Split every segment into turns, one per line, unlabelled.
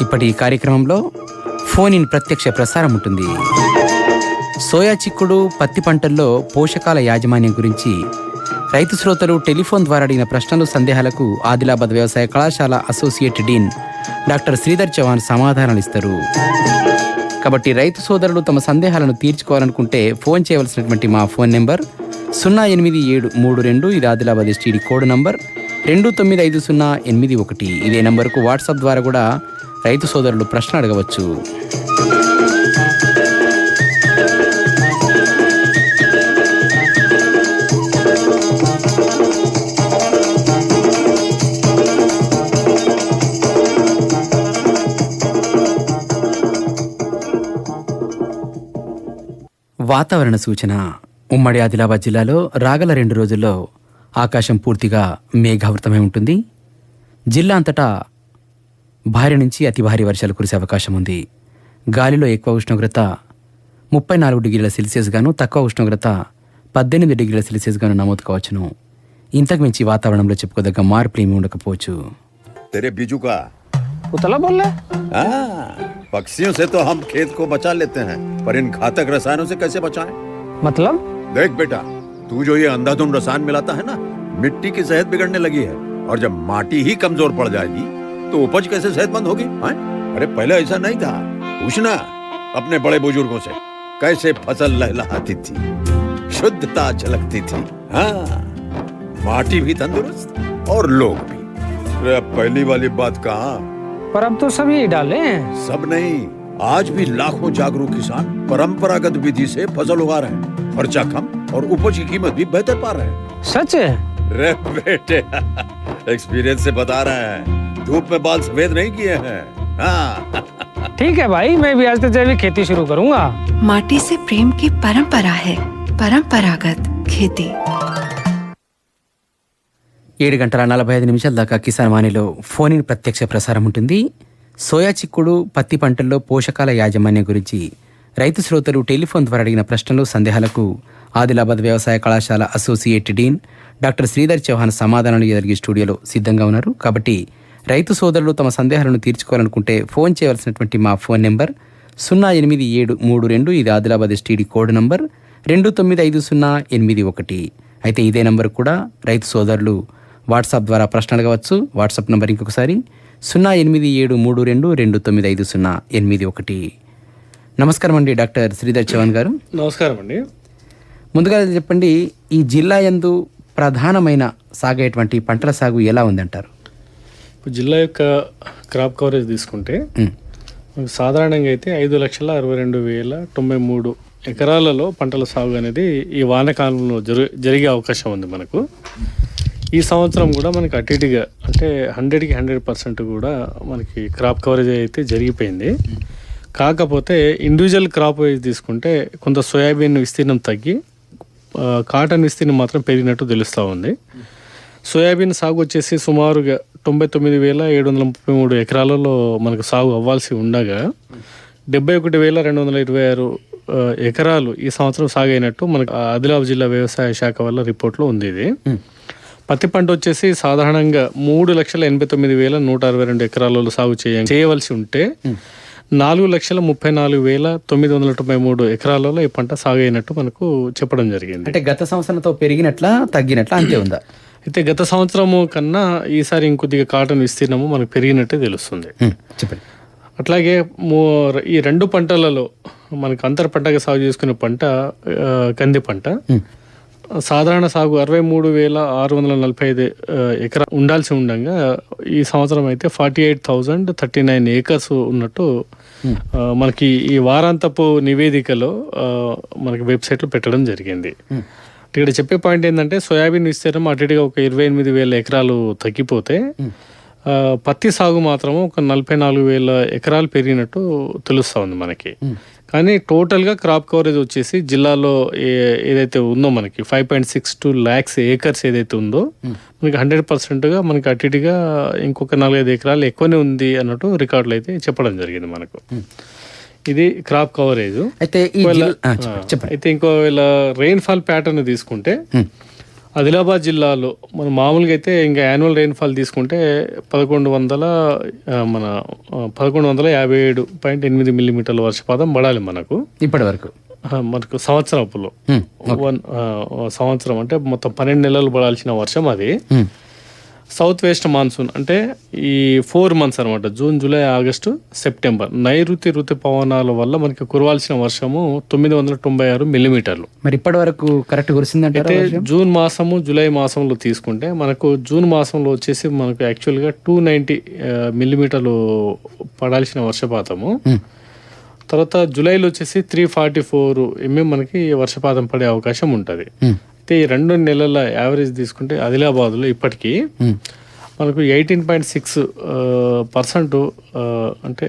ఇప్పటి ఈ కార్యక్రమంలో ఫోన్ ఇన్ ప్రత్యక్ష ప్రసారం ఉంటుంది. సోయా చిక్కుడు పత్తి పంటల్లో పోషకాల యాజమాన్యం గురించి రైతు శ్రోతలు టెలిఫోన్ ద్వారా అడిగిన ప్రశ్నలు సందేహాలకు ఆదిలాబాద్ వ్యవసాయ కళాశాల associate dean doctor Sridhar Chauhan సమాధానాలు ఇస్తారు. కాబట్టి రైతు సోదరులు తమ సందేహాలను తీర్చుకోవాలనుకుంటే ఫోన్ చేయవలసినటువంటి మా ఫోన్ నెంబర్ సున్నా ఎనిమిది ఏడు మూడు రెండు ఇది ఆదిలాబాద్ ఎస్టీడీ కోడ్ నంబర్ రెండు తొమ్మిది ఐదు సున్నా ఎనిమిది ఒకటి. ఇదే నంబర్కు వాట్సాప్ ద్వారా కూడా రైతు సోదరులు ప్రశ్న అడగవచ్చు. వాతావరణ సూచన. ఉమ్మడి ఆదిలాబాద్ జిల్లాలో రాగల రెండు రోజుల్లో ఆకాశం పూర్తిగా మేఘావృతమై ఉంటుంది. జిల్లా అంతటా భారీ నుంచి అతి భారీ వర్షాలు కురిసే అవకాశం ఉంది గాలిలో ఎక్కువ ఉష్ణోగ్రత ముప్పై నాలుగు డిగ్రీల సెల్సియస్ గాను తక్కువ ఉష్ణోగ్రత పద్దెనిమిది డిగ్రీల సెల్సియస్ గాను నమోదు కావచ్చును ఇంతకు మించి వాతావరణంలో చెప్పుకోదగ్గ మార్పులు ఏమీ ఉండకపోవచ్చు
तेरे बीजू का
उतला बोल रहा है
हाँ, पक्षियों से तो हम खेत को बचा लेते हैं पर इन घातक रसायनों से कैसे बचाएं?
मतलब
देख बेटा तू जो ये अंधाधुंध रसायन मिलाता है ना मिट्टी की सेहत बिगड़ने लगी है और जब माटी ही कमजोर पड़ जाएगी तो उपज कैसे सेहतमंद होगी हाँ? अरे पहले ऐसा नहीं था। पूछना अपने बड़े बुज़ुर्गों से कैसे फ़सल लहलहाती थी शुद्धता झलकती थी हाँ? माटी भी तंदुरुस्त और लोग भी। अरे पहली वाली बात कहाँ?
पर अब तो यही डाले हैं।
सब नहीं आज भी लाखों जागरूक किसान परंपरागत विधि से फ़सल उगा रहे हैं। खर्चा कम और उपज की कीमत भी बेहतर पा रहे हैं।
सच है?
रे बेटे एक्सपीरियंस से बता रहे हैं। धूप में बाल सफेद नहीं किए हैं हाँ
ठीक है भाई मैं भी आज से जैविक खेती शुरू करूंगा
माटी से प्रेम की परंपरा है परंपरागत खेती
ఏడు గంటల నలభై ఐదు నిమిషాల దాకా కిసాన్ వాణిలో ఫోన్ ఇన్ ప్రత్యక్ష ప్రసారం ఉంటుంది సోయా చిక్కుడు పత్తి పంటల్లో పోషకాల యాజమాన్యం గురించి రైతు శ్రోతలు టెలిఫోన్ ద్వారా అడిగిన ప్రశ్నలు సందేహాలకు ఆదిలాబాద్ వ్యవసాయ కళాశాల associate dean doctor Sridhar Chauhan సమాధానాలు ఎదిగి స్టూడియోలో సిద్ధంగా ఉన్నారు కాబట్టి రైతు సోదరులు తమ సందేహాలను తీర్చుకోవాలనుకుంటే ఫోన్ చేయవలసినటువంటి మా ఫోన్ నెంబర్ సున్నా ఎనిమిది ఏడు మూడు రెండు ఇది ఆదిలాబాద్ ఎస్టీడీ కోడ్ నంబర్ రెండు తొమ్మిది ఐదు సున్నా ఎనిమిది ఒకటి. అయితే ఇదే నంబర్ కూడా రైతు సోదరులు వాట్సాప్ ద్వారా ప్రశ్న అడగవచ్చు. వాట్సాప్ నంబర్ ఇంకొకసారి సున్నా ఎనిమిది ఏడు మూడు రెండు రెండు తొమ్మిది ఐదు సున్నా ఎనిమిది ఒకటి. నమస్కారం అండి డాక్టర్ శ్రీధర్ చౌహాన్ గారు.
నమస్కారం అండి.
ముందుగా చెప్పండి ఈ జిల్లా యందు ప్రధానమైన సాగేటువంటి పంటల సాగు ఎలా ఉందంటారు?
ఇప్పుడు జిల్లా యొక్క క్రాప్ కవరేజ్ తీసుకుంటే సాధారణంగా అయితే ఐదు లక్షల అరవై రెండు వేల తొంభై మూడు ఎకరాలలో పంటల సాగు అనేది ఈ వానాకాలంలో జరు జరిగే అవకాశం ఉంది మనకు. ఈ సంవత్సరం కూడా మనకి అటు ఇటుగా అంటే హండ్రెడ్కి హండ్రెడ్ పర్సెంట్ కూడా మనకి క్రాప్ కవరేజ్ అయితే జరిగిపోయింది. కాకపోతే ఇండివిజువల్ క్రాప్ వైజ్ తీసుకుంటే కొంత సోయాబీన్ విస్తీర్ణం తగ్గి కాటన్ విస్తీర్ణం మాత్రం పెరిగినట్టు తెలుస్తూ ఉంది. సోయాబీన్ సాగు వచ్చేసి సుమారుగా తొంభై తొమ్మిది వేల ఏడు వందల ముప్పై మూడు ఎకరాలలో మనకు సాగు అవ్వాల్సి ఉండగా డెబ్బై ఒకటి వేల రెండు వందల ఇరవై ఆరు ఎకరాలు ఈ సంవత్సరం సాగు అయినట్టు మనకు ఆదిలాబాద్ జిల్లా వ్యవసాయ శాఖ వల్ల రిపోర్ట్లో ఉంది ఇది. పత్తి పంట వచ్చేసి సాధారణంగా మూడు లక్షల ఎనభై తొమ్మిది వేల నూట అరవై రెండు ఎకరాలలో సాగు చేయ చేయవలసి ఉంటే నాలుగు లక్షల ముప్పై నాలుగు వేల తొమ్మిది వందల తొంభై మూడు ఎకరాలలో ఈ పంట సాగు అయినట్టు మనకు చెప్పడం జరిగింది.
అంటే గత సంవత్సరంతో పెరిగినట్లా తగ్గినట్లా అంతే ఉందా?
అయితే గత సంవత్సరము కన్నా ఈసారి ఇంకొద్దిగా కాటన్ విస్తీర్ణము మనకు పెరిగినట్టే తెలుస్తుంది.
చెప్పండి.
అట్లాగే మో- ఈ రెండు పంటలలో మనకు అంతర పంటగా సాగు చేసుకునే పంట కంది పంట. సాధారణ సాగు అరవై మూడు వేల ఆరు వందల నలభై ఐదు ఎకరా ఉండాల్సి ఉండగా ఈ సంవత్సరం అయితే forty eight thousand thirty nine acres ఉన్నట్టు మనకి ఈ వారాంతపు నివేదికలో మనకి వెబ్సైట్లో పెట్టడం జరిగింది. ఇక్కడ చెప్పే పాయింట్ ఏంటంటే సోయాబీన్ విస్తీర్ణం అటు ఇటుగా ఒక ఇరవై ఎనిమిది వేల ఎకరాలు తగ్గిపోతే పత్తి సాగు మాత్రం ఒక నలభై నాలుగు వేల ఎకరాలు పెరిగినట్టు తెలుస్తూ ఉంది మనకి. కానీ టోటల్గా క్రాప్ కవరేజ్ వచ్చేసి జిల్లాలో ఏ- ఏదైతే ఉందో మనకి five point six two lakhs acres ఏదైతే ఉందో మనకి హండ్రెడ్ పర్సెంట్గా మనకి అటు ఇటుగా ఇంకొక నాలుగైదు ఎకరాలు ఎక్కువనే ఉంది అన్నట్టు రికార్డులు అయితే చెప్పడం జరిగింది మనకు. ఇది క్రాప్ కవరేజ్
అయితే
అయితే ఇంకోవేళ రెయిన్ఫాల్ ప్యాటర్న్ తీసుకుంటే ఆదిలాబాద్ జిల్లాలో మన మామూలుగా అయితే ఇంకా యాన్యువల్ రెయిన్ఫాల్ తీసుకుంటే పదకొండు వందల మన పదకొండు వందల యాభై ఏడు పాయింట్ ఎనిమిది మిల్లీమీటర్ల వర్షపాతం పడాలి మనకు.
ఇప్పటి వరకు.
మనకు సంవత్సరపులో వన్ ఆ, సంవత్సరం అంటే మొత్తం పన్నెండు నెలలు పడాల్సిన వర్షం అది. సౌత్ వెస్ట్ మాన్సూన్ అంటే ఈ ఫోర్ మంత్స్ అనమాట జూన్ జూలై ఆగస్టు సెప్టెంబర్. నైరుతి ఋతుపవనాల వల్ల మనకి కురవాల్సిన వర్షము తొమ్మిది వందల తొంభై ఆరు మిల్లీమీటర్లు.
మరి ఇప్పటి వరకు కరెక్ట్ కురిసిందంటారా
అయితే జూన్ మాసము జూలై మాసంలో తీసుకుంటే మనకు జూన్ మాసంలో వచ్చేసి మనకు యాక్చువల్గా టూ నైంటీ మిల్లీమీటర్లు పడాల్సిన వర్షపాతము. తర్వాత జూలైలో వచ్చేసి త్రీ ఫార్టీ ఫోర్ ఎంఎం మనకి వర్షపాతం పడే అవకాశం ఉంటుంది. అయితే ఈ రెండు నెలల యావరేజ్ తీసుకుంటే ఆదిలాబాద్లో ఇప్పటికీ మనకు ఎయిటీన్ పాయింట్ సిక్స్ పర్సెంట్ అంటే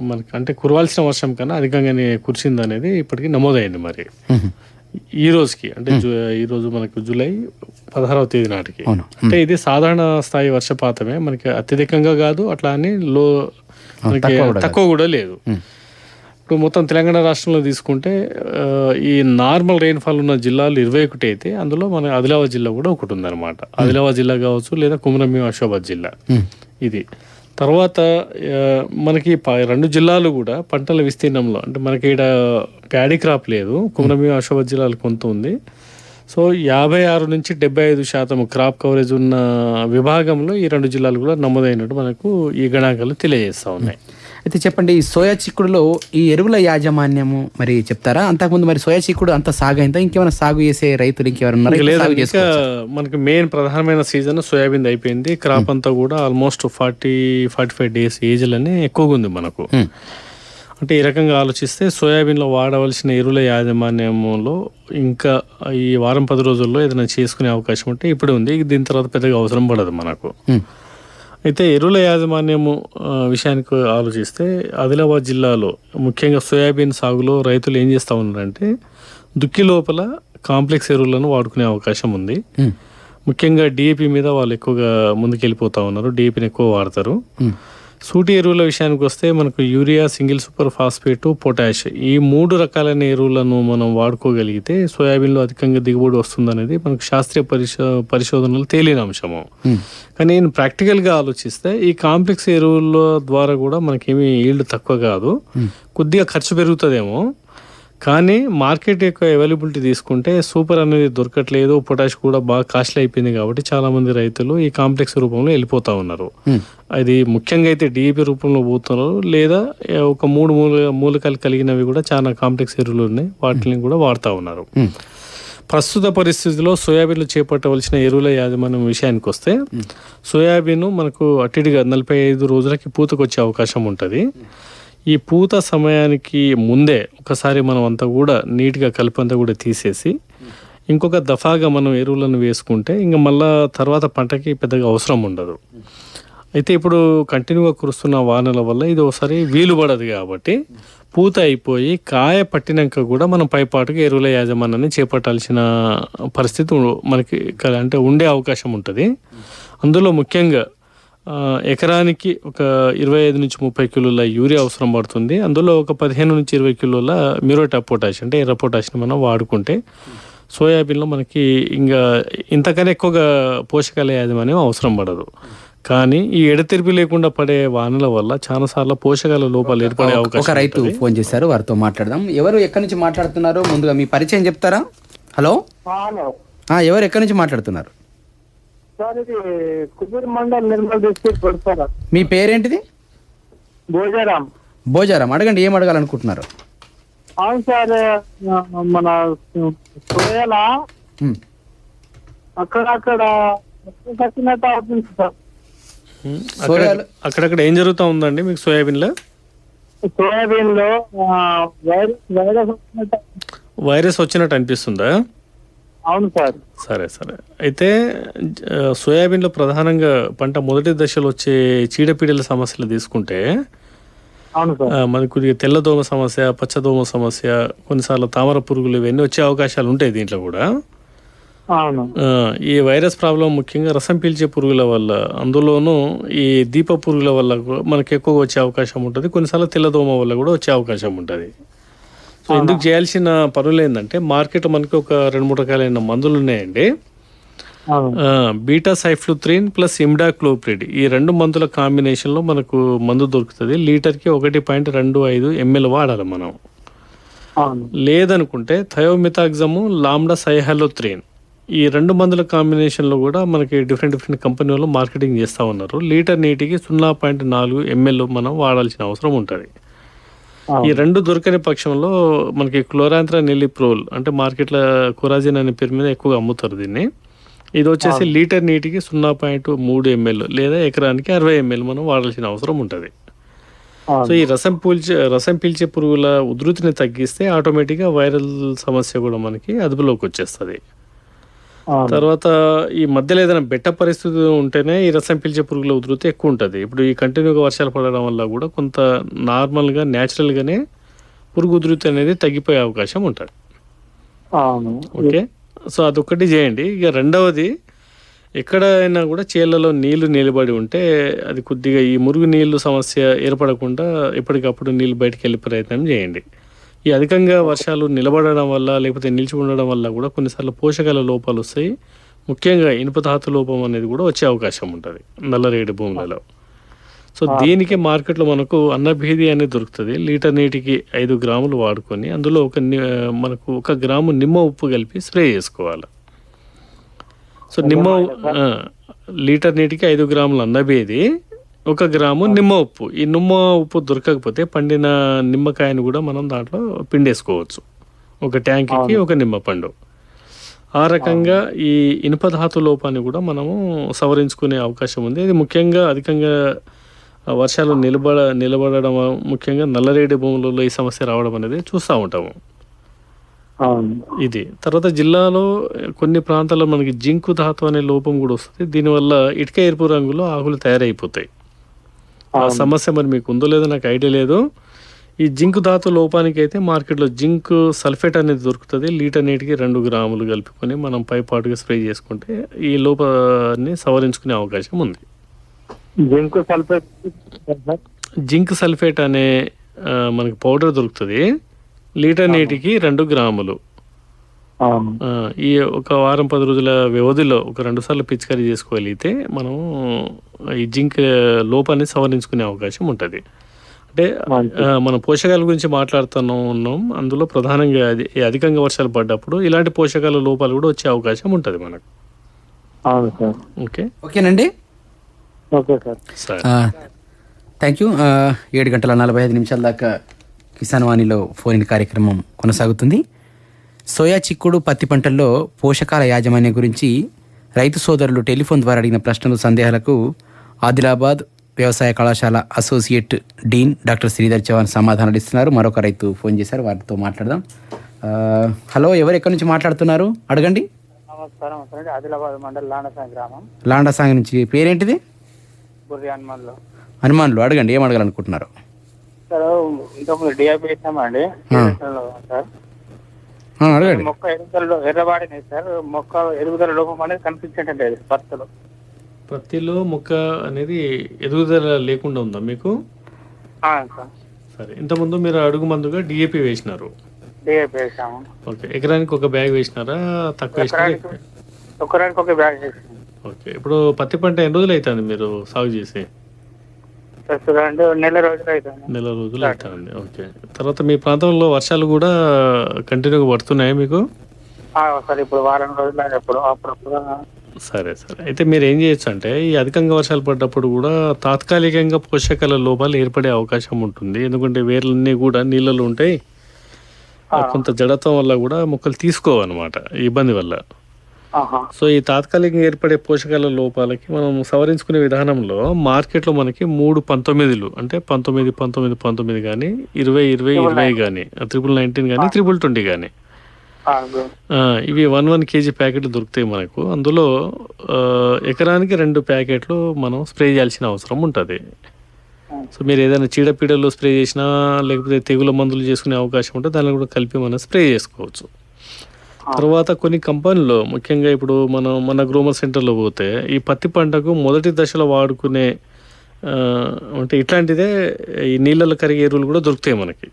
మనకి అంటే కురవాల్సిన వర్షం కన్నా అధికంగానే కురిసింది అనేది ఇప్పటికీ నమోదైంది మరి. ఈ రోజుకి అంటే జూ- ఈ రోజు మనకు జూలై పదహారవ తేదీ నాటికి. అంటే ఇది సాధారణ స్థాయి వర్షపాతమే మనకి అత్యధికంగా కాదు అట్లా అని లో మనకి తక్కువ కూడా లేదు. ఇప్పుడు మొత్తం తెలంగాణ రాష్ట్రంలో తీసుకుంటే ఈ నార్మల్ రెయిన్ఫాల్ ఉన్న జిల్లాలు ఇరవై ఒకటి అయితే అందులో మన ఆదిలాబాద్ జిల్లా కూడా ఒకటి ఉందన్నమాట. ఆదిలాబాద్ జిల్లా కావచ్చు లేదా కుమరంభీం అశోబాద్ జిల్లా. ఇది. తర్వాత మనకి రెండు జిల్లాలు కూడా పంటల విస్తీర్ణంలో అంటే మనకి ఇక్కడ ప్యాడీ క్రాప్ లేదు. కుమరంభీం అశోబాద్ జిల్లాలు కొంత ఉంది. సో యాభై ఆరు నుంచి డెబ్బై ఐదు శాతం క్రాప్ కవరేజ్ ఉన్న విభాగంలో ఈ రెండు జిల్లాలు కూడా నమోదైనట్టు మనకు ఈ గణాంకాలు తెలియజేస్తూ ఉన్నాయి.
అయితే చెప్పండి ఈ సోయా చిక్కుడులో ఈ ఎరువుల యాజమాన్యము మరి చెప్తారా? అంతకుముందు మరి సోయా చిక్కుడు అంత సాగు అయిందా? ఇంకేమైనా సాగు చేసే రైతులు ఇంకెవరు ఉన్నారా?
ఇంకా
ఇంకా
లేదు
సాగు
ఇంకా
చేసుకోవచ్చా?
మనకి మెయిన్ ప్రధానమైన సీజన్ సోయాబీన్ అయిపోయింది. క్రాప్ అంతా కూడా almost forty forty five days ఏజ్లనే ఎక్కువగా ఉంది మనకు. అంటే ఈ రకంగా ఆలోచిస్తే సోయాబీన్లో వాడవలసిన ఎరువుల యాజమాన్యంలో ఇంకా ఈ వారం పది రోజుల్లో ఏదైనా చేసుకునే అవకాశం ఉంటే ఇప్పుడే ఉంది. దీని తర్వాత పెద్దగా అవసరం పడదు మనకు. అయితే ఎరువుల యాజమాన్యము విషయానికి ఆలోచిస్తే ఆదిలాబాద్ జిల్లాలో ముఖ్యంగా సోయాబీన్ సాగులో రైతులు ఏం చేస్తూ ఉన్నారంటే దుక్కి లోపల కాంప్లెక్స్ ఎరువులను వాడుకునే అవకాశం ఉంది. ముఖ్యంగా డిఏపి మీద వాళ్ళు ఎక్కువగా ముందుకెళ్ళిపోతా ఉన్నారు. డిఏపిని ఎక్కువ వాడతారు. సూటి ఎరువుల విషయానికి వస్తే మనకు urea single super phosphate potash ఈ మూడు రకాలైన ఎరువులను మనం వాడుకోగలిగితే సోయాబీన్లో అధికంగా దిగుబడి వస్తుందనేది మనకు శాస్త్రీయ పరిశో పరిశోధనలు తేలిన అంశము. కానీ నేను ప్రాక్టికల్గా ఆలోచిస్తే ఈ కాంప్లెక్స్ ఎరువుల ద్వారా కూడా మనకేమీ ఈల్డ్ తక్కువ కాదు. కొద్దిగా ఖర్చు పెరుగుతుందేమో. కానీ మార్కెట్ యొక్క అవైలబిలిటీ తీసుకుంటే సూపర్ అనేది దొరకట్లేదు పొటాష్ కూడా బాగా కాస్ట్లీ అయిపోయింది కాబట్టి చాలా మంది రైతులు ఈ కాంప్లెక్స్ రూపంలో వెళ్ళిపోతా ఉన్నారు. అది ముఖ్యంగా అయితే డిఏపి రూపంలో పోతున్నారు లేదా ఒక మూడు మూల మూలకాలు కలిగినవి కూడా చాలా కాంప్లెక్స్ ఎరువులు ఉన్నాయి వాటిని కూడా వాడుతూ ఉన్నారు. ప్రస్తుత పరిస్థితిలో సోయాబీన్లు చేపట్టవలసిన ఎరువుల యాజమాన్యం విషయానికి వస్తే సోయాబీన్ మనకు అట్టిడిగా నలభై ఐదు రోజులకి పూతకొచ్చే అవకాశం ఉంటుంది. ఈ పూత సమయానికి ముందే ఒకసారి మనం అంతా కూడా నీట్గా కలిపంతా కూడా తీసేసి ఇంకొక దఫాగా మనం ఎరువులను వేసుకుంటే ఇంకా మళ్ళా తర్వాత పంటకి పెద్దగా అవసరం ఉండదు. అయితే ఇప్పుడు కంటిన్యూగా కురుస్తున్న వానల వల్ల ఇది ఒకసారి వీలు పడదు కాబట్టి పూత అయిపోయి కాయ పట్టినాక కూడా మనం పైపాటుగా ఎరువుల యాజమాన్యాన్ని చేపట్టాల్సిన పరిస్థితి మనకి అంటే ఉండే అవకాశం ఉంటుంది. అందులో ముఖ్యంగా ఎకరానికి ఒక ఇరవై ఐదు నుంచి ముప్పై కిలోల యూరియా అవసరం పడుతుంది. అందులో ఒక పదిహేను నుంచి ఇరవై కిలోల మిరోటా పొటాష్ అంటే ఎర్ర పొటాష్ని మనం వాడుకుంటే సోయాబీన్లో మనకి ఇంకా ఇంతకన్నా ఎక్కువగా పోషకాల యాజమాన్యం అవసరం పడదు. కానీ ఈ ఎడతెరిపి లేకుండా పడే వానల వల్ల చాలాసార్లు పోషకాల లోపాలు ఏర్పడే
ఒక
అవకాశం
రైతు ఫోన్ చేశారు వారితో మాట్లాడదాం. ఎవరు ఎక్కడి నుంచి మాట్లాడుతున్నారో? ముందుగా మీ పరిచయం చెప్తారా? హలో?
హలో.
ఆ, ఎవరు ఎక్కడి నుంచి మాట్లాడుతున్నారు?
సార్ ఇది కుబీర్ మండల్ నిర్మల్ డిస్ట్రిక్ట్ కొడతారా
మీ పేరేంటిది?
భోజరాం
భోజారం అడగండి ఏం అడగాలనుకుంటున్నారు?
అవును సార్ మన. అక్కడక్కడ కట్టినట్టు అవుతుంది సార్.
సోయాలు
అక్కడక్కడ ఏం జరుగుతూ ఉందండి మీకు సోయాబీన్లో
ఆ, వైరస్ వైరస్ వచ్చినట్టు
వైరస్ వచ్చినట్టు అనిపిస్తుందా?
అవును సార్.
సరే సరే. అయితే ఆ, సోయాబీన్లో ప్రధానంగా పంట మొదటి దశలో వచ్చే చీడపీడల సమస్యలు తీసుకుంటే మనకు కొద్దిగా తెల్లదోమ సమస్య పచ్చదోమ సమస్య కొన్నిసార్లు తామర పురుగులు ఇవన్నీ వచ్చే అవకాశాలు ఉంటాయి దీంట్లో కూడా. ఈ వైరస్ ప్రాబ్లం ముఖ్యంగా రసం పీల్చే పురుగుల వల్ల అందులోనూ ఈ దీప పురుగుల వల్ల మనకి ఎక్కువగా వచ్చే అవకాశం ఉంటుంది. కొన్నిసార్లు తెల్లదోమ వల్ల కూడా వచ్చే అవకాశం ఉంటుంది. సో ఎందుకు చేయాల్సిన పనులు ఏంటంటే మార్కెట్ మనకి ఒక రెండు మూడు రకాలైన మందులు ఉన్నాయండి. Beta cyfluthrin plus imidacloprid. ఈ రెండు మందుల కాంబినేషన్లో మనకు మందు దొరుకుతుంది. లీటర్కి ఒకటి పాయింట్ రెండు ఐదు ఎంఎల్ వాడాలి మనం. లేదనుకుంటే థయోమితాగ్జము లామ్డా సైహలోత్రిన్. ఈ రెండు మందుల కాంబినేషన్లో కూడా మనకి డిఫరెంట్ డిఫరెంట్ కంపెనీ వాళ్ళు మార్కెటింగ్ చేస్తూ ఉన్నారు. లీటర్ నీటికి సున్నా పాయింట్ నాలుగు ఎంఎల్ మనం వాడాల్సిన అవసరం ఉంటుంది. ఈ రెండు దొరకని పక్షంలో మనకి క్లోరాంత్రా నెల్లిప్రోల్ అంటే మార్కెట్లో కొరాజిన్ అనే పేరు మీద ఎక్కువగా అమ్ముతారు దీన్ని. ఇది వచ్చేసి లీటర్ నీటికి సున్నా పాయింట్ మూడు ఎంఎల్ లేదా ఎకరానికి అరవై ఎంఎల్ మనం వాడాల్సిన అవసరం ఉంటుంది. సో ఈ రసం పీల్చే రసం పీల్చే పురుగుల ఉధృతిని తగ్గిస్తే ఆటోమేటిక్గా వైరల్ సమస్య కూడా మనకి అదుపులోకి వచ్చేస్తుంది. తర్వాత ఈ మధ్యలో ఏదైనా బెట్ట పరిస్థితి ఉంటేనే ఈ రసం పీల్చే పురుగుల ఉధృతి ఎక్కువ ఉంటుంది. ఇప్పుడు ఈ కంటిన్యూగా వర్షాలు పడడం వల్ల కూడా కొంత నార్మల్గా న్యాచురల్గానే పురుగు ఉధృతి అనేది తగ్గిపోయే అవకాశం ఉంటుంది. ఓకే? సో అదొకటి చేయండి. ఇక రెండవది ఎక్కడైనా కూడా చేళ్ళలో నీళ్ళు నిలబడి ఉంటే అది కొద్దిగా ఈ మురుగు నీళ్ళు సమస్య ఏర్పడకుండా ఎప్పటికప్పుడు నీళ్ళు బయటికి వెళ్ళే ప్రయత్నం చేయండి. ఈ అధికంగా వర్షాలు నిలబడడం వల్ల లేకపోతే నిలిచి ఉండడం వల్ల కూడా కొన్నిసార్లు పోషకాల లోపాలు వస్తాయి. ముఖ్యంగా ఇనుప ధాతు లోపం అనేది కూడా వచ్చే అవకాశం ఉంటుంది నల్లరేగడి భూములలో. సో దీనికి మార్కెట్లో మనకు అన్నభేది అనేది దొరుకుతుంది. లీటర్ నీటికి ఐదు గ్రాములు వాడుకొని అందులో ఒక మనకు ఒక గ్రాము నిమ్మ ఉప్పు కలిపి స్ప్రే చేసుకోవాలి. సో నిమ్మ లీటర్ నీటికి ఐదు గ్రాములు అన్నబేది ఒక గ్రాము నిమ్మ ఉప్పు. ఈ నిమ్మ ఉప్పు దొరకకపోతే పండిన నిమ్మకాయను కూడా మనం దాంట్లో పిండేసుకోవచ్చు. ఒక ట్యాంక్కి ఒక నిమ్మ పండు. ఆ రకంగా ఈ ఇనుప ధాతు లోపాన్ని కూడా మనము సవరించుకునే అవకాశం ఉంది. ఇది ముఖ్యంగా అధికంగా వర్షాలు నిలబడ నిలబడడం ముఖ్యంగా నల్లరేడి భూములలో ఈ సమస్య రావడం అనేది చూస్తూ ఉంటాము. ఇది. తర్వాత జిల్లాలో కొన్ని ప్రాంతాల్లో మనకి జింకు ధాతు అనే లోపం కూడా వస్తుంది. దీనివల్ల ఇటుక ఎరుపు రంగులో ఆకులు తయారైపోతాయి. ఆ సమస్య మరి మీకు ఉందో లేదో నాకు ఐడియా లేదు. ఈ జింక్ ధాతు లోపానికి అయితే మార్కెట్లో జింక్ సల్ఫేట్ అనేది దొరుకుతుంది. లీటర్ నీటికి రెండు గ్రాములు కలుపుకొని మనం పైపాటుగా స్ప్రే చేసుకుంటే ఈ లోపాన్ని సవరించుకునే అవకాశం ఉంది.
జింక్ సల్ఫేట్
జింక్ సల్ఫేట్ అనే మనకి పౌడర్ దొరుకుతుంది. లీటర్ నీటికి రెండు గ్రాములు. ఈ ఒక వారం పది రోజుల వ్యవధిలో ఒక రెండు సార్లు పిచికారీ చేసుకోగలిగితే మనం ఈ జింక్ లోపాన్ని సవరించుకునే అవకాశం ఉంటుంది. అంటే మనం పోషకాల గురించి మాట్లాడుతున్నాం ఉన్నాం. అందులో ప్రధానంగా అధికంగా వర్షాలు పడ్డప్పుడు ఇలాంటి పోషకాల లోపాలు కూడా వచ్చే అవకాశం ఉంటుంది మనకు.
అవును సార్.
ఓకే?
ఓకేనండి?
Okay sir.
సరే.
Thank you. ఏడు గంటల నలభై ఐదు నిమిషాల దాకా కిసాన్ వాణిలో ఫోన్ ఇన్ కార్యక్రమం కొనసాగుతుంది. సోయా చిక్కుడు పత్తి పంటల్లో పోషకాల యాజమాన్యం గురించి రైతు సోదరులు టెలిఫోన్ ద్వారా అడిగిన ప్రశ్నలు సందేహాలకు ఆదిలాబాద్ వ్యవసాయ కళాశాల associate dean doctor Sridhar Chauhan సమాధానాలు ఇస్తున్నారు. మరొక రైతు ఫోన్ చేశారు. వారితో మాట్లాడదాం. హలో ఎవరు ఎక్కడి నుంచి మాట్లాడుతున్నారు? అడగండి.
నమస్కారం. సార్ ఆదిలాబాద్ మండల్ లాండసాయి గ్రామం.
లాండాసాంగ్ నుంచి పేరేంటిది?
బుర్రి హనుమాన్లో
హనుమాన్లు అడగండి ఏం అడగాలనుకుంటున్నారు?
సార్ ఇంతకుముందు డిఐపి ఇస్తామండి సార్. మొక్క ఎదుగుదలలో ఎర్రబాడినాయి సార్? మొక్క ఎదుగుదల లోపం అనేది కనిపించటం లేదు పత్తులు.
పత్తిలో మొక్క అనేది ఎదుగుదల లేకుండా ఉందా మీకు?
ఆ, సార్.
ఇంతకుముందు మీరు అడుగు మందుగా డిఏపి వేసినారు.
వేసాము.
ఓకే ఎకరానికి ఒక బ్యాగ్ వేసినారా? తక్కువ వేసినారా
ఎకరానికి ఒకరానికి ఒక బ్యాగ్
ఓకే ఇప్పుడు పత్తి పంట ఎన్ని రోజులు అవుతుంది మీరు సాగు చేసి?
నెల రోజులు అవుతుంది
నెల రోజులు అవుతుంది ఓకే. తర్వాత మీ ప్రాంతంలో వర్షాలు కూడా కంటిన్యూగా పడుతున్నాయా మీకు?
సార్ ఇప్పుడు వారం రోజులు ఎప్పుడు అప్పుడప్పుడు
సరే సరే. అయితే మీరు ఏం చేయొచ్చు అంటే ఈ అధికంగా వర్షాలు పడ్డప్పుడు కూడా తాత్కాలికంగా పోషకాల లోపాలు ఏర్పడే అవకాశం ఉంటుంది. ఎందుకంటే వేర్లన్నీ కూడా నీళ్ళలో ఉంటాయి. కొంత జడత్వం వల్ల కూడా మొక్కలు తీసుకోవన్నమాట ఇబ్బంది వల్ల. సో ఈ తాత్కాలికంగా ఏర్పడే పోషకాల లోపాలకి మనం సవరించుకునే విధానంలో మార్కెట్లో మనకి మూడు పంతొమ్మిదిలు అంటే పంతొమ్మిది పంతొమ్మిది పంతొమ్మిది కానీ ఇరవై ఇరవై ఇరవై కానీ త్రిపుల్ నైన్టీన్ కానీ త్రిపుల్ ట్వంటీ కానీ ఇవి వన్ వన్ కేజీ ప్యాకెట్లు దొరుకుతాయి మనకు. అందులో ఎకరానికి రెండు ప్యాకెట్లు మనం స్ప్రే చేయాల్సిన అవసరం ఉంటుంది. సో మీరు ఏదైనా చీడపీడలు స్ప్రే చేసినా లేకపోతే తెగుల మందులు చేసుకునే అవకాశం ఉంటే దానిలో కూడా కలిపి మనం స్ప్రే చేసుకోవచ్చు. తర్వాత కొన్ని కంపెనీలో ముఖ్యంగా ఇప్పుడు మనం మన గ్రోమర్ సెంటర్లో పోతే ఈ పత్తి పంటకు మొదటి దశలో వాడుకునే అంటే ఇట్లాంటిదే ఈ నీళ్ళలో కరిగే ఎరువులు కూడా దొరుకుతాయి మనకి.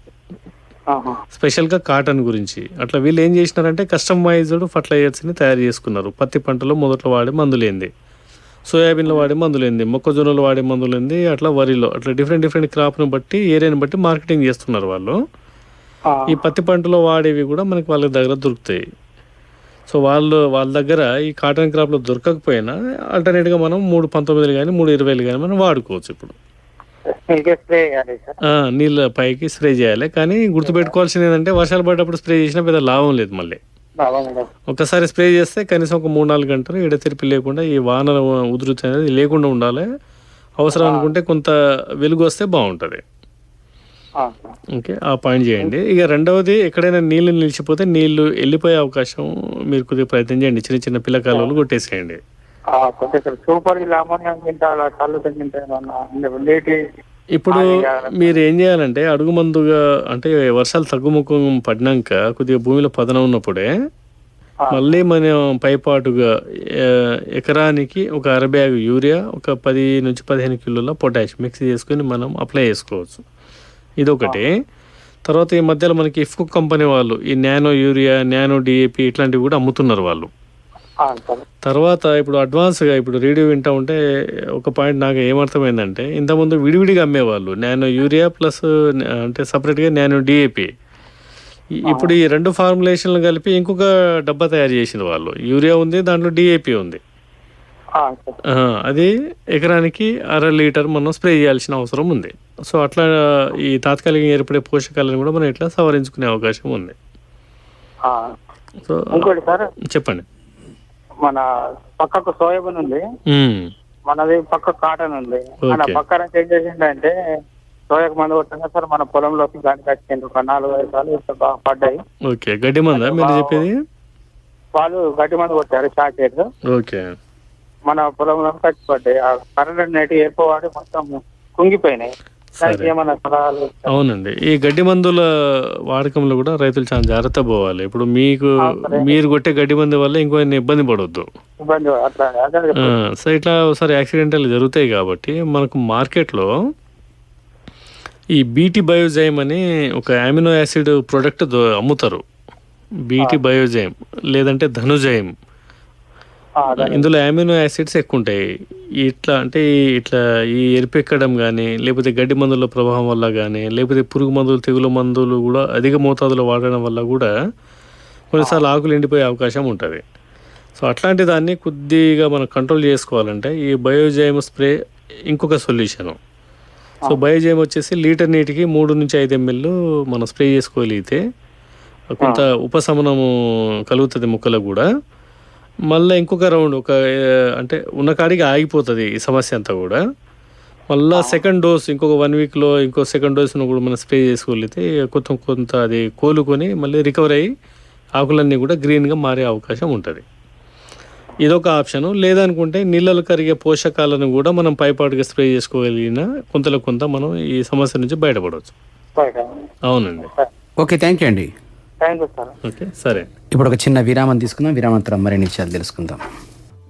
స్పెషల్గా కాటన్ గురించి. అట్లా వీళ్ళు ఏం చేసినారంటే కస్టమైజ్డ్ ఫర్టిలైజర్స్ని తయారు చేసుకున్నారు. పత్తి పంటలో మొదట్లో వాడే మందులేంది. సోయాబీన్లో వాడే మందులేంది. మొక్కజొన్నలో వాడే మందులేంది. అట్లా వరిలో అట్లా డిఫరెంట్ డిఫరెంట్ క్రాప్ను బట్టి ఏరియాని బట్టి మార్కెటింగ్ చేస్తున్నారు వాళ్ళు. ఈ పత్తి పంటలో వాడేవి కూడా మనకి వాళ్ళ దగ్గర దొరుకుతాయి. సో వాళ్ళు వాళ్ళ దగ్గర ఈ కాటన్ క్రాప్లో దొరకకపోయినా ఆల్టర్నేట్గా మనం మూడు పంతొమ్మిదిలు కానీ మూడు ఇరవైలు కానీ మనం వాడుకోవచ్చు ఇప్పుడు. నీళ్ళ పైకి స్ప్రే చేయాలి. కానీ గుర్తుపెట్టుకోవాల్సింది ఏంటంటే వర్షాలు పడ్డప్పుడు స్ప్రే చేసినా పెద్ద లాభం లేదు మళ్ళీ. ఒకసారి స్ప్రే చేస్తే కనీసం ఒక మూడు నాలుగు గంటలు ఎడతెరిపి లేకుండా ఈ వాన ఉధృతి అనేది లేకుండా ఉండాలి. అవసరం అనుకుంటే కొంత వెలుగు వస్తే బాగుంటుంది. ఓకే ఆ పాయింట్ చేయండి. ఇక రెండవది ఎక్కడైనా నీళ్ళు నిలిచిపోతే నీళ్ళు వెళ్ళిపోయే అవకాశం మీరు కొద్దిగా ప్రయత్నం చేయండి. చిన్న చిన్న కొట్టేసేయండి.
సూపర్ కళ్ళు తింటా లేటి
ఇప్పుడు మీరు ఏం చేయాలంటే అడుగు మందుగా అంటే వర్షాలు తగ్గుముఖం పడినాక కొద్దిగా భూమిలో పదనం ఉన్నప్పుడే మళ్ళీ మనం పైపాటుగా ఎకరానికి ఒక అర బ్యాగ్ యూరియా ఒక పది నుంచి పదిహేను కిలోల పొటాష్ మిక్స్ చేసుకొని మనం అప్లై చేసుకోవచ్చు. ఇదొకటి. తర్వాత ఈ మధ్యలో మనకి ఇఫ్కో కంపెనీ వాళ్ళు ఈ నానో యూరియా నానో డిఏపి ఇట్లాంటివి కూడా అమ్ముతున్నారు వాళ్ళు. తర్వాత ఇప్పుడు అడ్వాన్స్గా ఇప్పుడు రేడియో వింటా ఉంటే ఒక పాయింట్ నాకు ఏమర్థమైందంటే ఇంతకుముందు విడివిడిగా అమ్మేవాళ్ళు నానో యూరియా ప్లస్ అంటే సపరేట్గా నానో డిఏపి ఇప్పుడు ఈ రెండు ఫార్ములేషన్లు కలిపి ఇంకొక డబ్బా తయారు చేసిన వాళ్ళు. యూరియా ఉంది దాంట్లో డిఏపి ఉంది. అది ఎకరానికి అర లీటర్ మనం స్ప్రే చేయాల్సిన అవసరం ఉంది. సో అట్లా ఈ తాత్కాలికంగా ఏర్పడే పోషకాలను కూడా మనం ఇట్లా సవరించుకునే అవకాశం ఉంది. సో
ఇంకోటి సార్?
చెప్పండి.
మన పక్కకు సోయాబీన్ ఉంది. మనది పక్క కాటన్ ఉంది. మన. పక్క నుంచి ఏం చేసిందంటే సోయకు మందు కొట్టినా సార్ మన పొలంలోకి గానికి వచ్చింది ఒక నాలుగు ఐదు సార్లు పడ్డాయి.
ఓకే. గడ్డి మందా మీరు చెప్పేది?
వాళ్ళు గడ్డి మందు కొట్టారు షార్టెడ్
ఓకే.
మన పొలంలో ఖర్చు పడ్డాయి ఆ కరెంట్ నెట్ ఏర్పడి మొత్తం కుంగిపోయినాయి.
అవునండి. ఈ గడ్డి మందుల వాడకంలో కూడా రైతులు చాలా జాగ్రత్త పోవాలి. ఇప్పుడు మీకు మీరు కొట్టే గడ్డి మందు వల్ల ఇంకో ఇబ్బంది పడవద్దు సో ఇట్లా ఒకసారి యాక్సిడెంటల్ జరుగుతాయి కాబట్టి మనకు మార్కెట్లో ఈ బీటీ బయోజైమ్ అని ఒక అమినో యాసిడ్ ప్రోడక్ట్ అమ్ముతారు. బీటీ బయోజైమ్ లేదంటే ధనుజైమ్. ఇందులో అమినో యాసిడ్స్ ఎక్కువ ఉంటాయి ఇట్లా అంటే ఇట్లా ఈ ఎరిపెక్కడం కానీ లేకపోతే గడ్డి మందుల ప్రభావం వల్ల కానీ లేకపోతే పురుగు మందులు తెగుల మందులు కూడా అధిక మోతాదులో వాడడం వల్ల కూడా కొన్నిసార్లు ఆకులు ఎండిపోయే అవకాశం ఉంటుంది. సో అట్లాంటి దాన్ని కొద్దిగా మనం కంట్రోల్ చేసుకోవాలంటే ఈ బయోజైమ్ స్ప్రే ఇంకొక సొల్యూషను. సో బయోజైమ్ వచ్చేసి లీటర్ నీటికి మూడు నుంచి ఐదు ఎంఎల్ మనం స్ప్రే చేసుకోగలిగితే కొంత ఉపశమనము కలుగుతుంది మొక్కలకు కూడా. మళ్ళీ ఇంకొక రౌండ్ ఒక అంటే ఉన్న కాడికి ఆగిపోతుంది ఈ సమస్య అంతా కూడా. మళ్ళీ సెకండ్ డోస్ ఇంకొక వన్ వీక్లో ఇంకో సెకండ్ డోస్ను కూడా మనం స్ప్రే చేసుకోగలిగితే కొంత కొంత అది కోలుకొని మళ్ళీ రికవర్ అయ్యి ఆకులన్నీ కూడా గ్రీన్గా మారే అవకాశం ఉంటుంది. ఇదొక ఆప్షను. లేదనుకుంటే నీళ్ళలో కరిగే పోషకాలను కూడా మనం పైపాటుగా స్ప్రే చేసుకోగలిగిన కొంతలో కొంత మనం ఈ సమస్య నుంచి బయటపడవచ్చు.
బయట
అవునండి.
ఓకే. థ్యాంక్ యూ అండి.
థ్యాంక్ యూ సార్
ఓకే సరే.
ఇప్పుడు ఒక చిన్న విరామం తీసుకుందాం. విరామంతరం మరిన్ని విషయాలు తెలుసుకుందాం.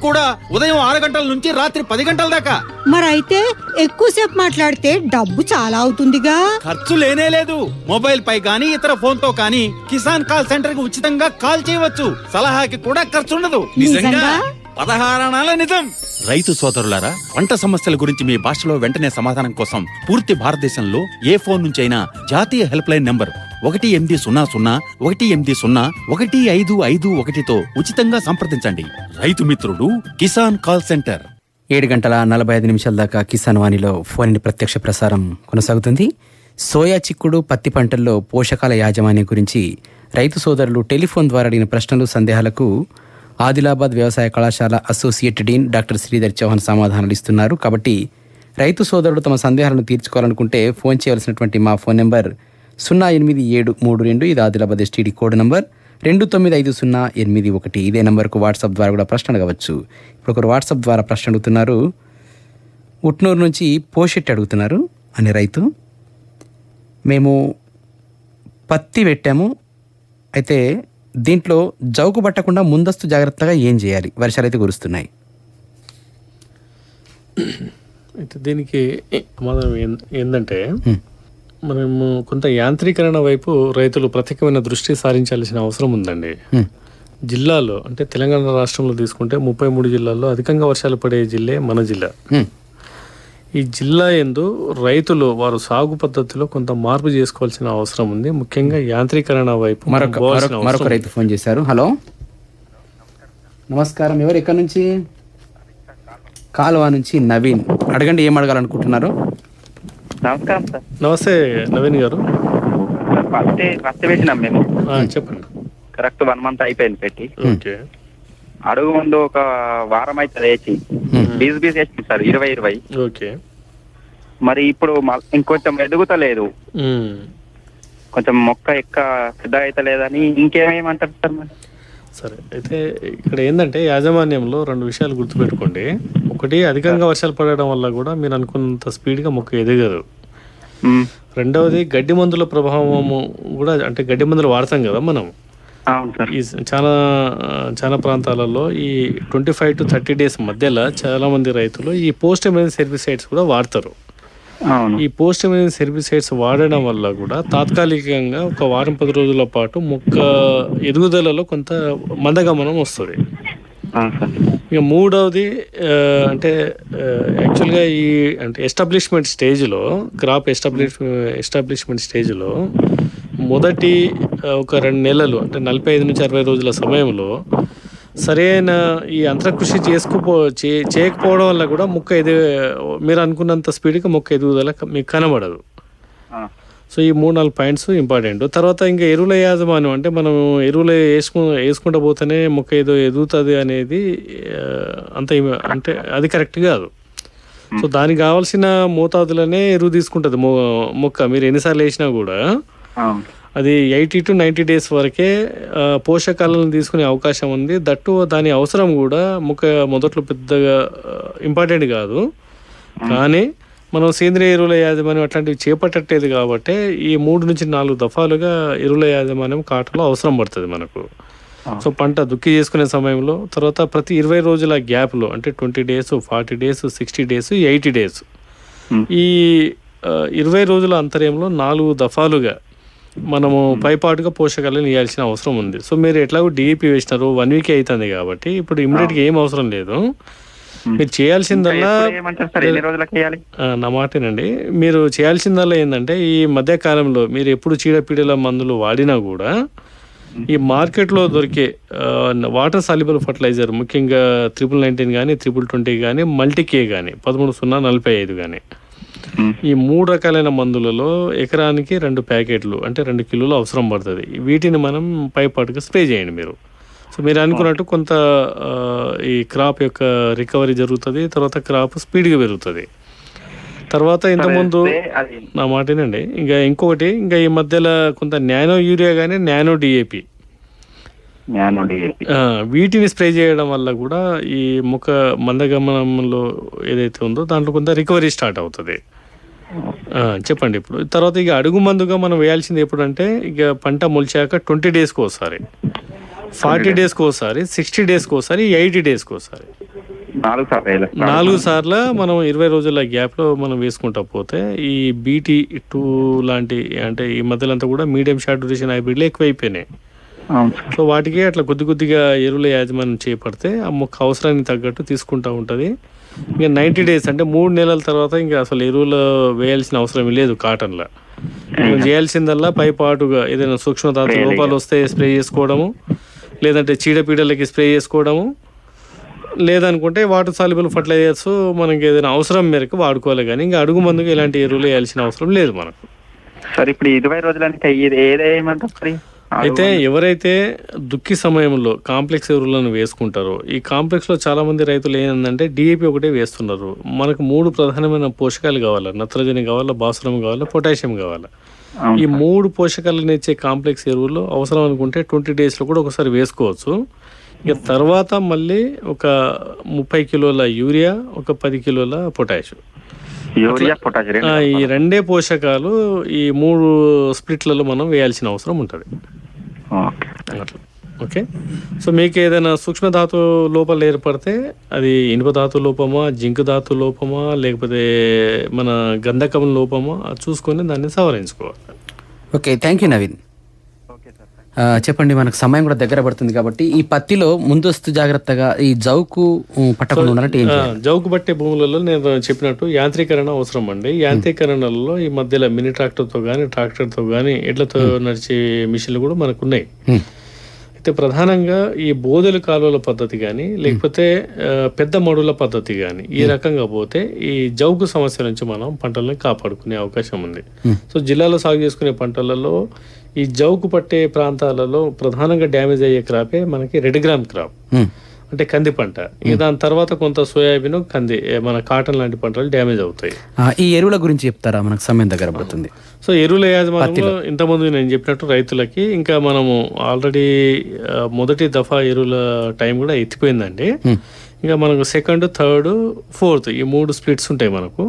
కూడా ఉదయం ఆరు గంటల నుంచి రాత్రి పది గంటల దాకా.
మరైతే ఎక్కువసేపు మాట్లాడితే డబ్బు చాలా అవుతుందిగా.
ఖర్చు లేనే లేదు. మొబైల్ పై గానీ ఇతర ఫోన్తో కానీ కిసాన్ కాల్ సెంటర్కి ఉచితంగా కాల్ చేయవచ్చు. సలహాకి కూడా ఖర్చు ఉండదు
నిజంగా?
పదహారణాల నిజం.
రైతు సోదరులారా పంట సమస్యల గురించి మీ భాషలో వెంటనే సమాధానం కోసం పూర్తి భారతదేశంలో ఏ ఫోన్ నుంచైనా జాతీయ హెల్ప్ లైన్ నంబర్ ఒకటి ఎనిమిది సున్నా సున్నా ఒకటి ఎనిమిది సున్నా ఒకటి ఐదు ఐదు ఒకటితో ఉచితంగా సంప్రదించండి. రైతు మిత్రుడు కిసాన్ కాల్ సెంటర్.
ఏడు గంటల నలభై ఐదు నిమిషాల దాకా కిసాన్ వాణిలో ఫోన్ ప్రత్యక్ష ప్రసారం కొనసాగుతుంది. సోయా చిక్కుడు పత్తి పంటల్లో పోషకాల యాజమాన్యం గురించి రైతు సోదరులు టెలిఫోన్ ద్వారా అడిగిన ప్రశ్నలు సందేహాలకు ఆదిలాబాద్ వ్యవసాయ కళాశాల associate dean doctor Sridhar Chauhan సమాధానాలు ఇస్తున్నారు. కాబట్టి రైతు సోదరుడు తమ సందేహాలను తీర్చుకోవాలనుకుంటే ఫోన్ చేయవలసినటువంటి మా ఫోన్ నెంబర్ సున్నా ఎనిమిది ఏడు మూడు రెండు ఇది ఆదిలాబాద్ ఎస్టీడీ కోడ్ నంబర్. రెండు తొమ్మిది ఐదు సున్నా ఎనిమిది ఒకటి ఇదే నెంబర్కు వాట్సాప్ ద్వారా కూడా ప్రశ్న అడగవచ్చు. ఇప్పుడు ఒకరు వాట్సాప్ ద్వారా ప్రశ్న అడుగుతున్నారు. ఉట్నూరు నుంచి పోషెట్టి అడుగుతున్నారు అనే రైతు. మేము పత్తి పెట్టాము. అయితే దీంట్లో జౌకు పట్టకుండా ముందస్తు జాగ్రత్తగా ఏం చేయాలి? వర్షాలు అయితే కురుస్తున్నాయి.
అయితే దీనికి సమాధానం ఏం- ఏందంటే మనము కొంత యాంత్రీకరణ వైపు రైతులు ప్రత్యేకమైన దృష్టి సారించాల్సిన అవసరం ఉందండి. జిల్లాలో అంటే తెలంగాణ రాష్ట్రంలో తీసుకుంటే ముప్పై మూడు జిల్లాల్లో అధికంగా వర్షాలు పడే జిల్లే మన జిల్లా. ఈ జిల్లా ఎందు రైతులు వారు సాగు పద్ధతిలో కొంత మార్పు చేసుకోవాల్సిన అవసరం ఉంది. ముఖ్యంగా యాంత్రీకరణ వైపు
మరొక రైతు ఫోన్ చేశారు. హలో? నమస్కారం. ఎవరు ఎక్కడి నుంచి? కాలువ నుంచి నవీన్. అడగండి ఏం అడగాలనుకుంటున్నారు?
నమస్కారం సార్.
నమస్తే నవీన్ గారు.
ఫస్ట్ ఫస్ట్ వేసినాం మేము.
చెప్పండి.
కరెక్ట్ వన్ మంత్ అయిపోయింది పెట్టి. అడుగు ముందు ఒక వారం అయితే వేసి బీస్ బీస్ వేసింది సార్ ఇరవై ఇరవై.
ఓకే.
మరి ఇప్పుడు ఇంకొంచెం ఎదుగుతలేదు. కొంచెం మొక్క ఎక్క పెద్ద అయితే లేదని ఇంకేమేమంటారు సార్ మరి?
సరే అయితే ఇక్కడ ఏంటంటే యాజమాన్యంలో రెండు విషయాలు గుర్తుపెట్టుకోండి. ఒకటి అధికంగా వర్షాలు పడడం వల్ల కూడా మీరు అనుకున్నంత స్పీడ్గా మొక్క ఎదగదు. రెండవది గడ్డి మందుల ప్రభావము కూడా అంటే గడ్డి మందులు వాడతాం కదా మనం. ఈ చాలా చాలా ప్రాంతాలలో ఈ twenty five to thirty days మధ్యలో చాలా మంది రైతులు ఈ పోస్ట్ ఎమర్జెన్సీ హెర్బిసైడ్స్ కూడా వాడతారు. ఈ పోస్ట్ ఎమర్జెన్సీ హెర్బిసైడ్స్ వాడడం వల్ల కూడా తాత్కాలికంగా ఒక వారం పది రోజుల పాటు మొక్క ఎదుగుదలలో కొంత మందగమనం వస్తుంది. ఇక మూడవది అంటే యాక్చువల్గా ఈ అంటే ఎస్టాబ్లిష్మెంట్ స్టేజ్లో క్రాప్ ఎస్టాబ్లిష్ ఎస్టాబ్లిష్మెంట్ స్టేజ్లో మొదటి ఒక రెండు నెలలు అంటే నలభై ఐదు నుంచి అరవై రోజుల సమయంలో సరైన ఈ అంతర్కృషి చేసుకుపో చే చేయకపోవడం వల్ల కూడా మొక్క ఎదు మీరు అనుకున్నంత స్పీడ్గా మొక్క ఎదుగుదల మీకు కనబడదు. సో ఈ మూడు నాలుగు పాయింట్స్ ఇంపార్టెంట్. తర్వాత ఇంకా ఎరువుల యాజమాన్యం అంటే మనం ఎరువులు వేసుకు వేసుకుంటూ పోతేనే మొక్క ఏదో ఎదుగుతుంది అనేది అంత అంటే అది కరెక్ట్ కాదు. సో దానికి కావాల్సిన మోతాదులనే ఎరువు తీసుకుంటుంది మొ మొక్క. మీరు ఎన్నిసార్లు వేసినా కూడా అది ఎయిటీ టు నైంటీ డేస్ వరకే పోషకాలను తీసుకునే అవకాశం ఉంది. దట్టు దాని అవసరం కూడా మొక్క మొదట్లో పెద్దగా ఇంపార్టెంట్ కాదు. కానీ మనం సేంద్రియ ఎరువుల యాజమాన్యం అట్లాంటివి చేపట్టట్లేదు కాబట్టి ఈ మూడు నుంచి నాలుగు దఫాలుగా ఎరువుల యాజమాన్యం కాటలో అవసరం పడుతుంది మనకు. సో పంట దుక్కి చేసుకునే సమయంలో తర్వాత ప్రతి ఇరవై రోజుల గ్యాప్లో అంటే twenty days forty days sixty days eighty
days.
ఈ ఇరవై రోజుల అంతర్యంలో నాలుగు దఫాలుగా మనము పైపాటుగా పోషకాలను ఇవ్వాల్సిన అవసరం ఉంది. సో మీరు ఎట్లాగో డిఏపి వేసినారు వన్ వీక్ అవుతుంది కాబట్టి ఇప్పుడు ఇమ్మీడియట్గా ఏం అవసరం లేదు. మీరు చేయాల్సిందల్లా నా మాటేనండి మీరు చేయాల్సిందల్లా ఏంటంటే ఈ మధ్య కాలంలో మీరు ఎప్పుడు చీడపీడల మందులు వాడినా కూడా ఈ మార్కెట్లో దొరికే వాటర్ సాల్యుబుల్ ఫర్టిలైజర్ ముఖ్యంగా త్రిపుల్ నైన్టీన్ కానీ త్రిపుల్ ట్వంటీ కానీ మల్టీకే కానీ పదమూడు సున్నా నలభై ఐదు కానీ. ఈ మూడు రకాలైన మందులలో ఎకరానికి రెండు ప్యాకెట్లు అంటే రెండు కిలోలు అవసరం పడుతుంది. వీటిని మనం పైపాటుగా స్ప్రే చేయండి మీరు. సో మీరు అనుకున్నట్టు కొంత ఈ క్రాప్ యొక్క రికవరీ జరుగుతుంది తర్వాత క్రాప్ స్పీడ్గా పెరుగుతుంది. తర్వాత ఇంతకుముందు నా మాటేనండి ఇంకా ఇంకొకటి ఇంకా ఈ మధ్యలో కొంత నానో యూరియా కానీ నానో డిఏపి
నానో డిఏపి
వీటిని స్ప్రే చేయడం వల్ల కూడా ఈ ముఖ మందగమనంలో ఏదైతే ఉందో దాంట్లో కొంత రికవరీ స్టార్ట్ అవుతుంది. చెప్పండి ఇప్పుడు. తర్వాత ఇక అడుగు మందుగా మనం వేయాల్సింది ఎప్పుడంటే ఇక పంట మొలిచాక ట్వంటీ డేస్కి ఒకసారి. ఫార్టీ డేస్కి ఒకసారి సిక్స్టీ డేస్కి ఒకసారి ఎయిటీ డేస్కి ఒకసారి.
నాలుగు సార్లు
నాలుగు సార్లు మనం ఇరవై రోజుల గ్యాప్లో మనం వేసుకుంటా పోతే ఈ బీటీ టూ లాంటి అంటే ఈ మధ్యలో అంతా కూడా మీడియం షార్ట్ డ్యూరేషన్ హైబ్రిడ్లు ఎక్కువైపోయినాయి. సో వాటికి అట్లా కొద్ది కొద్దిగా ఎరువుల యాజమాన్యం చేపడితే ఆ మొక్క అవసరానికి తగ్గట్టు తీసుకుంటూ ఉంటుంది. ఇంకా నైంటీ డేస్ అంటే మూడు నెలల తర్వాత ఇంకా అసలు ఎరువులు వేయాల్సిన అవసరం లేదు కాటన్లో. చేయాల్సిందల్లా పై పాటుగా ఏదైనా సూక్ష్మధాతు లోపాలు వస్తే స్ప్రే చేసుకోవడము. లేదంటే చీడపీడలకి స్ప్రే చేసుకోవడము లేదనుకుంటే వాటర్ సాల్యుబుల్ ఫర్టిలైజర్స్ మనకి ఏదైనా అవసరం మేరకు వాడుకోవాలి కానీ ఇంకా అడుగు మందుకు ఎలాంటి ఎరువులు వేయాల్సిన అవసరం లేదు మనకు.
సార్ ఇప్పుడు ఇరవై రోజులంటే ఇది ఏదేమంటారు మరి?
అయితే ఎవరైతే దుక్కి సమయంలో కాంప్లెక్స్ ఎరువులను వేసుకుంటారో ఈ కాంప్లెక్స్లో చాలా మంది రైతులు ఏంటంటే డిఏపి ఒకటే వేస్తున్నారు. మనకు మూడు ప్రధానమైన పోషకాలు కావాలి? నత్రజని కావాలా? భాస్వరం కావాలా? పొటాషియం కావాలా? ఈ మూడు పోషకాలను ఇచ్చే కాంప్లెక్స్ ఎరువులు అవసరం అనుకుంటే ట్వంటీ డేస్లో కూడా ఒకసారి వేసుకోవచ్చు. ఇక తర్వాత మళ్ళీ ఒక ముప్పై కిలోల యూరియా ఒక పది కిలోల పొటాష్.
యూరియా పొటాష్
ఆ, ఈ రెండే పోషకాలు ఈ మూడు స్ప్లిట్లలో మనం వేయాల్సిన అవసరం ఉంటుంది. అట్లా. ఓకే? సో మీకు ఏదైనా సూక్ష్మధాతు లోపాలు ఏర్పడితే అది ఇనుప ధాతు లోపమా జింక్ ధాతు లోపమా లేకపోతే మన గంధకం లోపమా అది చూసుకొని దాన్ని సవరించుకోవాలి.
ఓకే థ్యాంక్ యూ నవీన్ చెప్పండి మనకు సమయం కూడా దగ్గర పడుతుంది కాబట్టి ఈ పత్తిలో ముందస్తు జాగ్రత్తగా ఈ జౌకు పట్టకుండా ఉండాలంటే?
జౌకు పట్టే భూములలో నేను చెప్పినట్టు యాంత్రీకరణ అవసరం అండి. యాంత్రీకరణలో ఈ మధ్యలో మినీ ట్రాక్టర్తో కానీ ట్రాక్టర్తో కానీ ఎడ్లతో నడిచే మిషన్లు కూడా మనకు ఉన్నాయి. అయితే ప్రధానంగా ఈ బోదెల కాలువల పద్ధతి కానీ లేకపోతే పెద్ద మడుల పద్ధతి కానీ ఈ రకంగా పోతే ఈ జౌగు సమస్య నుంచి మనం పంటలను కాపాడుకునే అవకాశం ఉంది. సో జిల్లాలో సాగు చేసుకునే పంటలలో ఈ జౌకు పట్టే ప్రాంతాలలో ప్రధానంగా డ్యామేజ్ అయ్యే క్రాపే మనకి రెడ్ గ్రామ్ క్రాప్. అంటే కంది పంట. ఇక దాని తర్వాత కొంత సోయాబీన్ కంది మన కాటన్ లాంటి పంటలు డ్యామేజ్ అవుతాయి.
ఈ ఎరువుల గురించి చెప్తారా? మనకు సమయం దగ్గర పడుతుంది.
సో ఎరువుల యాజమాన్యంలో ఇంతకుముందు నేను చెప్పినట్టు రైతులకి ఇంకా మనము ఆల్రెడీ మొదటి దఫా ఎరువుల టైం కూడా ఎత్తిపోయిందండి. ఇంకా మనకు సెకండ్ థర్డ్ ఫోర్త్ ఈ మూడు స్ప్లిట్స్ ఉంటాయి మనకు.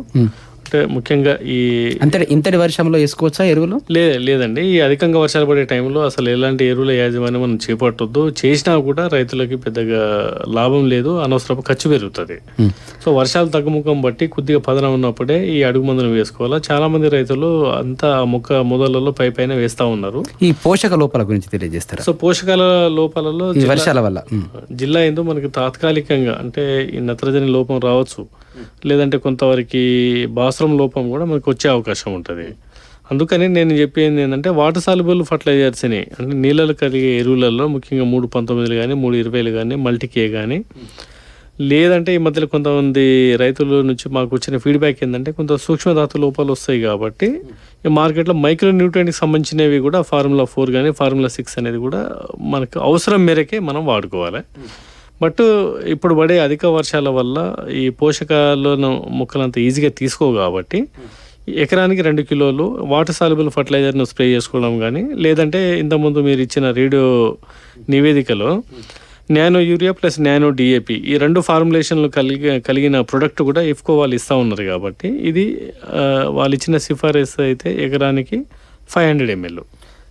అంటే ముఖ్యంగా ఈ
అంతే ఇంతటి వర్షంలో వేసుకోవచ్చా ఎరువులు?
లే లేదండి. ఈ అధికంగా వర్షాలు పడే టైంలో అసలు ఎలాంటి ఎరువుల యాజమాన్యం మనం చేపట్టొద్దు. చేసినా కూడా రైతులకి పెద్దగా లాభం లేదు. అనవసరపు ఖర్చు పెరుగుతుంది. సో వర్షాలు తగ్గుముఖం బట్టి కొద్దిగా పదనం ఉన్నప్పుడే ఈ అడుగు మందులు వేసుకోవాలా. చాలా మంది రైతులు అంతా మొక్క మొదలలో పై పైన వేస్తా ఉన్నారు.
ఈ పోషక లోపాల గురించి తెలియజేస్తారా?
సో పోషకాల లోపాలలో
వర్షాల వల్ల.
జిల్లా ఎందు మనకి తాత్కాలికంగా అంటే ఈ నత్రజని లోపం రావచ్చు. లేదంటే కొంతవరకు బాస్రం లోపం కూడా మనకు వచ్చే అవకాశం ఉంటుంది. అందుకని నేను చెప్పేది ఏంటంటే వాటర్ సాల్యుబుల్ ఫర్టిలైజర్స్ని అంటే నీళ్ళలో కలిగే ఎరువులలో ముఖ్యంగా మూడు పంతొమ్మిదిలు కానీ మూడు ఇరవైలు కానీ మల్టీకే కానీ లేదంటే ఈ మధ్యలో కొంతమంది రైతుల నుంచి మాకు వచ్చిన ఫీడ్బ్యాక్ ఏంటంటే కొంత సూక్ష్మధాతు లోపాలు వస్తాయి కాబట్టి ఈ మార్కెట్లో మైక్రో న్యూట్రియంట్కి సంబంధించినవి కూడా ఫార్ములా ఫోర్ కానీ ఫార్ములా సిక్స్ అనేది కూడా మనకు అవసరం మేరకే మనం వాడుకోవాలి. బట్ ఇప్పుడు పడే అధిక వర్షాల వల్ల ఈ పోషకాలను మొక్కలంత ఈజీగా తీసుకోవు కాబట్టి ఎకరానికి రెండు కిలోలు వాటర్ సాల్యుబుల్ ఫర్టిలైజర్ను స్ప్రే చేసుకోవడం కానీ లేదంటే ఇంతకుముందు మీరు ఇచ్చిన రేడియో నివేదికలో nano urea plus nano DAP ఈ రెండు ఫార్ములేషన్లు కలిగి కలిగిన ప్రొడక్ట్ కూడా ఇఫ్కో వాళ్ళు ఇస్తూ ఉన్నారు కాబట్టి ఇది వాళ్ళు ఇచ్చిన సిఫారసు అయితే ఎకరానికి ఫైవ్ హండ్రెడ్ ఎంఎల్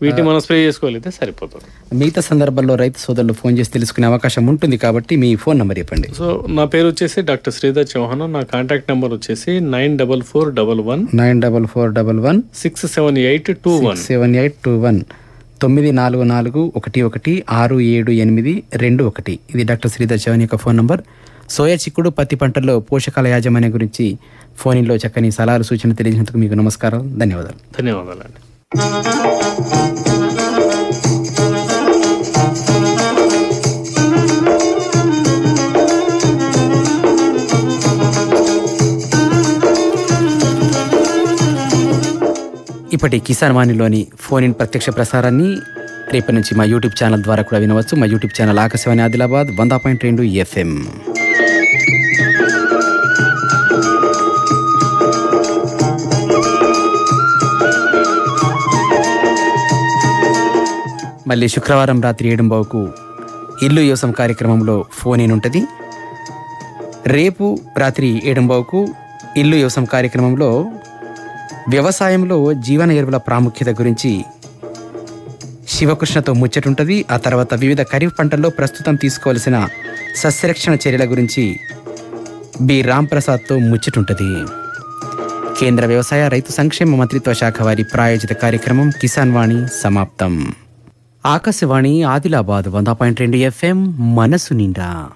వీటిని మనం స్ప్రే చేసుకోగలిగితే సరిపోతుంది.
మిగతా సందర్భాల్లో రైతు సోదరులు ఫోన్ చేసి తెలుసుకునే అవకాశం ఉంటుంది కాబట్టి మీ ఫోన్ నంబర్ చెప్పండి.
సో నా పేరు వచ్చేసి డాక్టర్ శ్రీధర్ చౌహాన్. నా కాంటాక్ట్ నెంబర్ వచ్చేసి nine double four double one
nine double four double one
six seven eight two one
seven eight two one తొమ్మిది నాలుగు నాలుగు ఒకటి ఒకటి ఆరు ఏడు ఎనిమిది రెండు ఒకటి. ఇది డాక్టర్ శ్రీధర్ చవన్ యొక్క ఫోన్ నంబర్. సోయా చిక్కుడు పత్తి పంటల్లో పోషకాల యాజమాన్యం గురించి ఫోన్లో చక్కని సలహాలు సూచనలు తెలియజేసినందుకు మీకు నమస్కారం ధన్యవాదాలు.
ధన్యవాదాలండి.
ఇప్పటి కిసాన్ వాణిలోని ఫోన్ ఇన్ ప్రత్యక్ష ప్రసారాన్ని రేపటి నుంచి మా యూట్యూబ్ ఛానల్ ద్వారా కూడా వినవచ్చు. మా యూట్యూబ్ ఛానల్ ఆకాశవాణి ఆదిలాబాద్ వంద పాయింట్ రెండు ఎఫ్ఎం. మళ్ళీ శుక్రవారం రాత్రి ఏడుంబావుకు ఇల్లు యోసం కార్యక్రమంలో ఫోన్ ఇన్ ఉంటుంది. రేపు రాత్రి ఏడుంబావుకు ఇల్లు యోసం కార్యక్రమంలో వ్యవసాయంలో జీవన ఎరువుల ప్రాముఖ్యత గురించి శివకృష్ణతో ముచ్చటుంటుంది. ఆ తర్వాత వివిధ ఖరీఫ్ పంటల్లో ప్రస్తుతం తీసుకోవాల్సిన సస్యరక్షణ చర్యల గురించి బి. రాంప్రసాద్తో ముచ్చటుంటుంది. కేంద్ర వ్యవసాయ రైతు సంక్షేమ మంత్రిత్వ శాఖ వారి ప్రాయోజిత కార్యక్రమం కిసాన్ వాణి సమాప్తం. ఆకాశవాణి ఆదిలాబాద్ వంద పాయింట్ రెండు ఎఫ్ఎం మనసు నిండా.